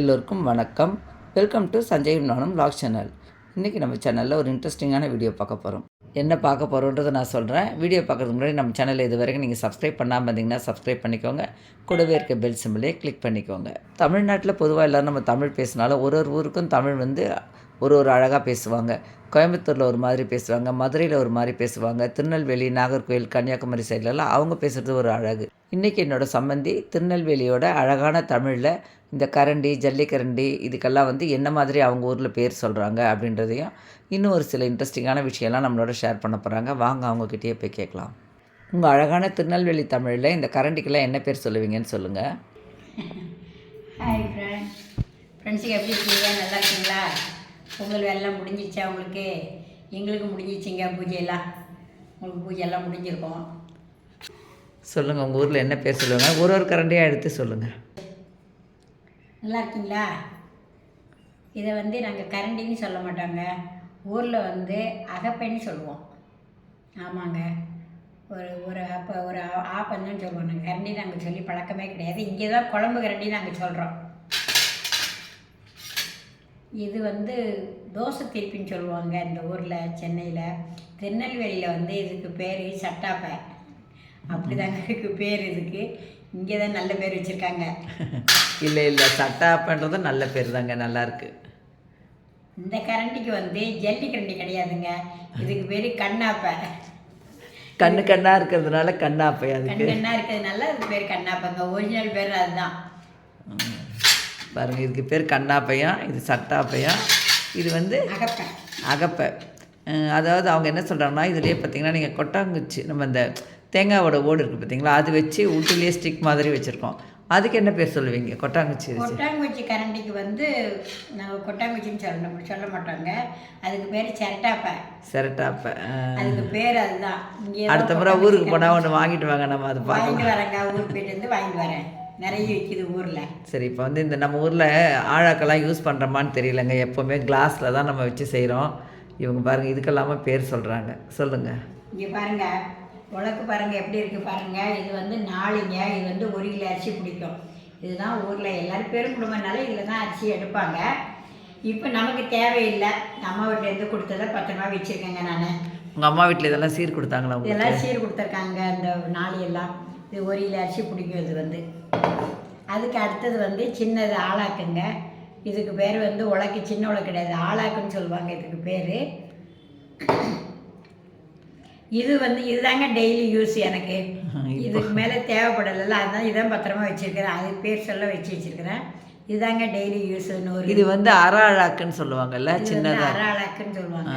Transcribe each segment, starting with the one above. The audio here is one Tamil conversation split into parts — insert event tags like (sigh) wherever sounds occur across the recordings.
எல்லோருக்கும் வணக்கம். வெல்கம் டு சஞ்சய் நானும் லாக் சேனல் இன்றைக்கி நம்ம சேனலில் ஒரு இன்ட்ரெஸ்டிங்கான வீடியோ பார்க்க போகிறோம் என்ன பார்க்க போகிறோன்றதை நான் சொல்கிறேன் வீடியோ பார்க்குறதுக்கு முன்னாடி நம்ம சேனலை இது வரைக்கும் நீங்கள் சப்ஸ்கிரைப் பண்ணாமல் இருந்தீங்கன்னா சப்ஸ்கிரைப் பண்ணிக்கோங்க. கூடவே இருக்க பெல் சிம்பிளே கிளிக் பண்ணிக்கோங்க. தமிழ்நாட்டில் பொதுவாக எல்லோரும் நம்ம தமிழ் பேசினாலும் ஒரு ஒரு ஊருக்கும் தமிழ் வந்து ஒரு ஒரு அழகாக பேசுவாங்க. கோயம்புத்தூரில் ஒரு மாதிரி பேசுவாங்க மதுரையில் ஒரு மாதிரி பேசுவாங்க திருநெல்வேலி நாகர்கோவில் கன்னியாகுமரி சைட்லலாம் அவங்க பேசுகிறது ஒரு அழகு. இன்றைக்கி என்னோட சம்பந்தி திருநெல்வேலியோட அழகான தமிழில் இந்த கரண்டி ஜல்லிக்கரண்டி இதுக்கெல்லாம் வந்து என்ன மாதிரி அவங்க ஊரில் பேர் சொல்கிறாங்க அப்படின்றதையும் இன்னும் ஒரு சில இன்ட்ரெஸ்டிங்கான விஷயம்லாம் நம்மளோட ஷேர் பண்ண போகிறாங்க வாங்க அவங்கக்கிட்டே போய் கேட்கலாம். உங்கள் அழகான திருநெல்வேலி தமிழில் இந்த கரண்டிக்கெல்லாம் என்ன பேர் சொல்லுவீங்கன்னு சொல்லுங்கள் ஹாய் ஃப்ரெண்ட்ஸ் ஃப்ரெண்ட்ஸுக்கு எப்படி இருக்கீங்க? நல்லா இருக்கீங்களா? பொங்கல் வேலைலாம் முடிஞ்சிச்சா உங்களுக்கு? எங்களுக்கு முடிஞ்சிச்சிங்க பூஜையெல்லாம் உங்களுக்கு பூஜையெல்லாம் முடிஞ்சிருக்கும். சொல்லுங்கள் உங்கள் ஊரில் என்ன பேர் சொல்லுவாங்க? ஒரு ஒரு கரண்டியாக எடுத்து சொல்லுங்கள் நல்லா இருக்கீங்களா இதை வந்து நாங்கள் கரண்டின்னு சொல்ல மாட்டோங்க. ஊரில் வந்து அகப்பைன்னு சொல்லுவோம். ஆமாங்க. ஒரு ஒரு அப்போ ஒரு ஆப்பந்தான் சொல்லுவோம். நாங்கள் கரண்டி நாங்கள் சொல்லி பழக்கமே கிடையாது. இங்கே தான் குழம்பு கரண்டி நாங்கள் சொல்கிறோம் இது வந்து தோசை திருப்பின்னு சொல்லுவாங்க இந்த ஊரில் சென்னையில். திருநெல்வேலியில் வந்து இதுக்கு பேர் சட்டாப்பை. அப்படிதாங்க இதுக்கு பேர் இதுக்கு. இங்கே தான் நல்ல பேர் வச்சுருக்காங்க. இல்லை (laughs) இல்லை சட்டாப்பன்றது நல்ல பேர் தாங்க நல்லா இருக்கு. இந்த கரண்டிக்கு வந்து ஜல்லி கரண்டி கிடையாதுங்க. இதுக்கு பேர் கண்ணாப்பை. கண்ணு கண்ணாக இருக்கிறதுனால கண்ணாப்பை அதுக்கு. கண் கண்ணா இருக்கிறதுனால அதுக்கு பேர் கண்ணாப்பைங்க. ஒரிஜினல் பேர் அதுதான். பாருங்கள் இதுக்கு பேர் கண்ணாப்பையா இது சட்டாப்பையா இது வந்து அகப்பை. அகப்பை. அதாவது அவங்க என்ன சொல்கிறாங்கன்னா இதுலேயே பார்த்தீங்கன்னா நீங்கள் கொட்டாங்குச்சி நம்ம இந்த தேங்காவோட ஓடு இருக்குது பார்த்தீங்களா அது வச்சு வீட்டுலேயே ஸ்டிக் மாதிரி வச்சுருக்கோம். அதுக்கு என்ன பேர் சொல்லுவீங்க கொட்டாங்குச்சி கொட்டாங்குச்சி கரண்டிக்கு வந்து நாங்கள் கொட்டாங்குச்சின்னு சொல்ல சொல்ல மாட்டோங்க. அதுக்கு பேர் சிரட்டாப்பை. சிரட்டாப்பை அதுக்கு பேர் அதுதான். அடுத்த முறை ஊருக்கு போனால் ஒன்று வாங்கிட்டு வாங்க நம்ம அது வாங்கிட்டு வரேங்க ஊருக்கு போயிட்டு வந்து வாங்கிட்டு வரேன். நிறைய விற்கிது ஊரில். சரி இப்போ வந்து இந்த நம்ம ஊரில் ஆழாக்கெல்லாம் யூஸ் பண்ணுறோமான்னு தெரியலங்க. எப்போவுமே கிளாஸில் தான் நம்ம வச்சு செய்கிறோம் இவங்க பாருங்கள் இதுக்கெல்லாம பேர் சொல்கிறாங்க சொல்லுங்கள் இங்கே பாருங்க உலக்கு பாருங்க எப்படி இருக்கு பாருங்க. இது வந்து நாளுங்க இது வந்து ஒரு கிலோ அரிசி பிடிக்கும். இதுதான் ஊரில் எல்லாரும் பெரும் குடும்பம்னால இதில் தான் அரிசி எடுப்பாங்க. இப்போ நமக்கு தேவையில்லை. நம்ம வீட்டிலேருந்து கொடுத்ததை பத்திரமா வச்சுருக்கேங்க நான். உங்கள் அம்மா வீட்டில் இதெல்லாம் சீர் கொடுத்தாங்களா இதெல்லாம் சீர் கொடுத்துருக்காங்க இந்த நாளி எல்லாம். இது ஒரு கிலோ அரிசி பிடிக்கும் இது வந்து. அதுக்கு அடுத்தது வந்து சின்னது ஆளாக்குங்க. இதுக்கு பேர் வந்து உலக்கு சின்ன உலக்கு கிடையாது. ஆளாக்குன்னு சொல்லுவாங்க இதுக்கு பேர். இது வந்து இதுதாங்க டெய்லி யூஸ் எனக்கு. (laughs) இதுக்கு மேலே தேவைப்படலைல்ல. அதனால இதான் பத்திரமா வச்சுருக்கிறேன். அது பேர் சொல்ல வச்சு வச்சுருக்கிறேன். இதுதாங்க டெய்லி யூஸ்னு ஒரு இது வந்து அற அழாக்குன்னு சொல்லுவாங்கல்ல சின்னதாக அரை ஆளாக்குன்னு சொல்லுவாங்க.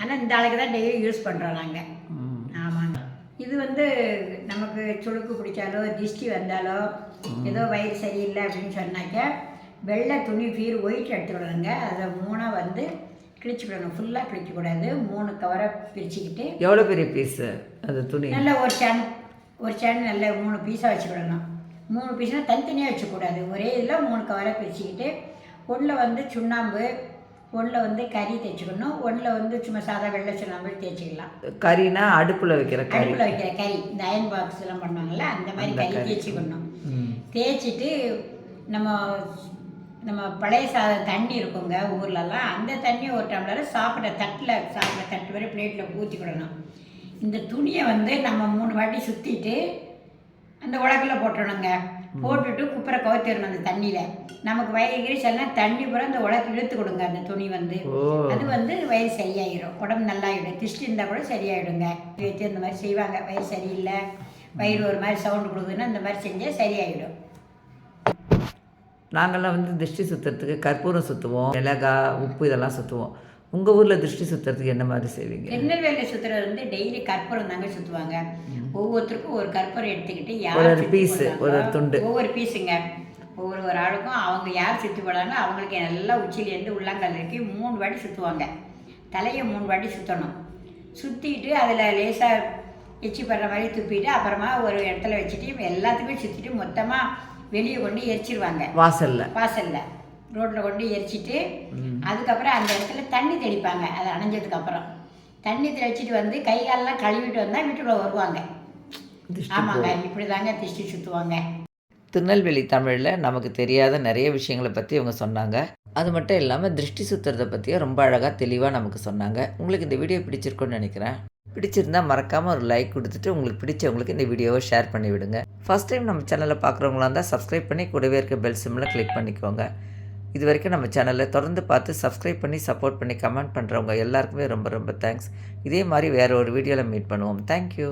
ஆனால் இந்த ஆளுக்கு தான் டெய்லி யூஸ் பண்ணுறோம் நாங்கள் இது வந்து நமக்கு சுளுக்கு பிடிச்சாலோ திஷ்டி வந்தாலோ ஏதோ வயிறு சரியில்லை அப்படின்னு சொன்னாக்க வெள்ளை துணி ஃபீர் ஒயிட் எடுத்துக்கிடணுங்க அதை மூணாக வந்து கிழிச்சுக்கிடணும் ஃபுல்லாக கிழிக்கக்கூடாது மூணு கவரை பிரிச்சுக்கிட்டு எவ்வளோ பெரிய பீஸு அது துணி? நல்ல ஒரு சேன் ஒரு சேன் நல்ல மூணு பீஸாக வச்சுக்கிடணும் மூணு பீஸ்னால் தனித்தனியாக வச்சுக்கூடாது ஒரே இதில் மூணு கவரை பிரிச்சுக்கிட்டு ஒன்றில் வந்து சுண்ணாம்பு ஒன்றில் வந்து கறி தேய்ச்சிக்கணும். ஒன்றில் வந்து சும்மா சாதா வெள்ளை சுண்ணாம்பு தேய்ச்சிக்கலாம். கறினா அடுப்பில் வைக்கிற கறி. அடுப்பில் வைக்கிற கறி. இந்த அயன் பாக்ஸ் எல்லாம் பண்ணுவாங்கல்ல அந்த மாதிரி கறி. தேய்ச்சிக்கணும். தேய்ச்சிட்டு நம்ம நம்ம பழைய சாதம் தண்ணி இருக்குங்க ஊர்லலாம். அந்த தண்ணியை ஒரு டம்ளர் சாப்பிட்ற தட்டில் சாப்பிட்ற தட்டு வரை பிளேட்டில் ஊற்றிக்கிடணும் இந்த துணியை வந்து நம்ம மூணு வாட்டி சுற்றிட்டு அந்த உலக்கில் போட்டுடணுங்க. போட்டுட்டு குப்பரை கவுத்திடணும் அந்த தண்ணியில். நமக்கு வயிறு கிரிச்செல்லாம் தண்ணி பூரா அந்த உலக்கு இழுத்து கொடுங்க அந்த துணி வந்து. அது வந்து வயிறு சரியாயிடும் உடம்பு நல்லாயிடும். திஷ்டி இருந்தால் கூட சரியாயிடுங்க. வச்சு இந்த மாதிரி செய்வாங்க. வயிறு சரியில்லை. வயிறு ஒரு மாதிரி சவுண்டு கொடுக்குதுன்னா இந்த மாதிரி செஞ்சால் சரியாயிடும். நாங்கள்லாம் வந்து திருஷ்டி சுற்றுறதுக்கு கற்பூரம் சுற்றுவோம் மிளகாய் உப்பு இதெல்லாம் சுற்றுவோம் உங்கள் ஊரில் திருஷ்டி சுற்றுறதுக்கு என்ன மாதிரி செய்வீங்க? திருநெல்வேலி சுற்றுறது வந்து டெய்லி கற்பூரம் தாங்க சுற்றுவாங்க ஒவ்வொருத்தருக்கும் ஒரு கற்பூரம் எடுத்துக்கிட்டு யார் ஒரு போடுறாங்களோ, ஒரு துண்டு. ஒவ்வொரு பீஸுங்க ஒவ்வொரு ஒரு ஆளுக்கும் அவங்க யார் சுற்றி போடுறாங்களோ அவங்களுக்கு நல்லா உச்சிலேருந்து உள்ளங்கால் வரைக்கும் மூணு வாட்டி சுற்றுவாங்க தலையை மூணு வாட்டி சுற்றணும் சுற்றிட்டு அதில் லேசாக எச்சி படுற மாதிரி துப்பிட்டு அப்புறமா ஒரு இடத்துல வச்சுட்டு எல்லாத்துக்குமே சுற்றிட்டு மொத்தமாக வெளியே கொண்டு எரிச்சிருவாங்க. வாசலில். வாசல்ல. ரோட்டில் கொண்டு எரிச்சிட்டு அதுக்கப்புறம் அந்த இடத்துல தண்ணி தெளிப்பாங்க. அது அணைஞ்சதுக்கு அப்புறம் தண்ணி தெளிச்சிட்டு வந்து கை காலெல்லாம் கழுவிட்டு வந்தால் வீட்டுக்குள்ள வருவாங்க. ஆமாங்க இப்படி தாங்க திஷ்டி சுற்றுவாங்க திருநெல்வேலி தமிழில் நமக்கு தெரியாத நிறைய விஷயங்களை பற்றி இவங்க சொன்னாங்க. அது மட்டும் இல்லாமல் திருஷ்டி சுத்துறதை பற்றியும் ரொம்ப அழகாக தெளிவாக நமக்கு சொன்னாங்க. உங்களுக்கு இந்த வீடியோ பிடிச்சிருக்குன்னு நினைக்கிறேன். பிடிச்சிருந்தா மறக்காமல் ஒரு லைக் கொடுத்துட்டு உங்களுக்கு பிடிச்சவங்களுக்கு இந்த வீடியோவை ஷேர் பண்ணி விடுங்க ஃபஸ்ட் டைம் நம்ம சேனலை பார்க்குறவங்களா இருந்தால் சப்ஸ்கிரைப் பண்ணி கூடவே இருக்க பெல் சிம்மில் கிளிக் பண்ணிக்கோங்க. இது வரைக்கும் நம்ம சேனலை தொடர்ந்து பார்த்து சப்ஸ்கிரைப் பண்ணி சப்போர்ட் பண்ணி கமெண்ட் பண்ணுறவங்க எல்லாருக்குமே ரொம்ப ரொம்ப தேங்க்ஸ் இதே மாதிரி வேறு ஒரு வீடியோவில் மீட் பண்ணுவோம். தேங்க்யூ